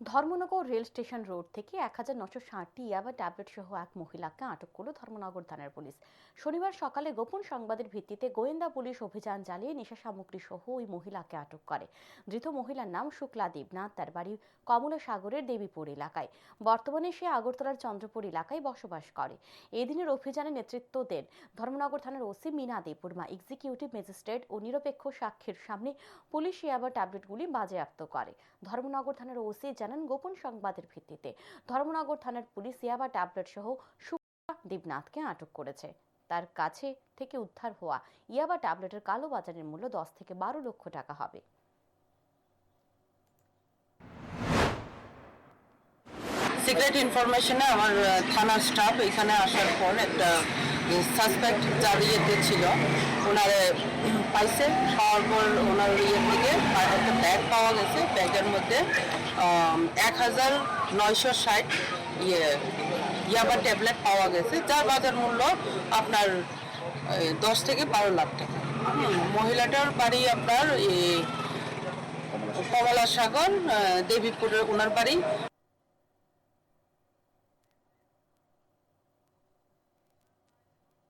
Dharmanagar rail station road থেকে এক হাজার নশো ষাটটি ইয়াবা ট্যাবলেট সহ এক মহিলাকে আটক করল ধর্মনগর থানার পুলিশ। শনিবার সকালে গোপন সংবাদের ভিত্তিতে গোয়েন্দা পুলিশ অভিযান চালিয়ে নেশা সামগ্রী সহ ওই মহিলাকে আটক করে। ধৃত মহিলার নাম শুক্লা দেবনাথ, তার বাড়ি কমলা সাগরের দেবীপুর এলাকায়। বর্তমানে সে আগরতলার চন্দ্রপুর এলাকায় বসবাস করে। এদিনের অভিযানে নেতৃত্ব দেন ধর্মনগর থানার OC Mina Debbarma. Executive magistrate ও নিরপেক্ষ সাক্ষীর সামনে পুলিশ ইয়াবা ট্যাবলেটগুলি বাজেয়াপ্ত করে। ধর্মনগর থানার ওসি জানান গোপন সংবাদের ভিত্তিতে। ধর্মনগর থানার পুলিশ ইয়াবা ট্যাবলেট সহ সুপ্রা দেবনাথকে আটক করেছে। তার কাছে থেকে উদ্ধার হওয়া ইয়াবা ট্যাবলেটের কালো বাজারের মূল্য দশ থেকে বারো লক্ষ টাকা হবে। সিক্রেট ইনফরমেশনে আমার থানার স্টাফ এখানে আসার পর একটা সাসপেক্ট যার ইয়েতে ছিল, ওনারে, পাইছে পাওয়ার পর ওনার ইয়ে থেকে একটা ব্যাগ পাওয়া গেছে ব্যাগের মধ্যে এক হাজার নয়শো ষাট ইয়ে ইয়াবা ট্যাবলেট পাওয়া গেছে, যার বাজার মূল্য আপনার দশ থেকে বারো লাখ টাকা। মহিলাটার বাড়ি আপনার কমলা সাগর দেবীপুরের ওনার বাড়ি।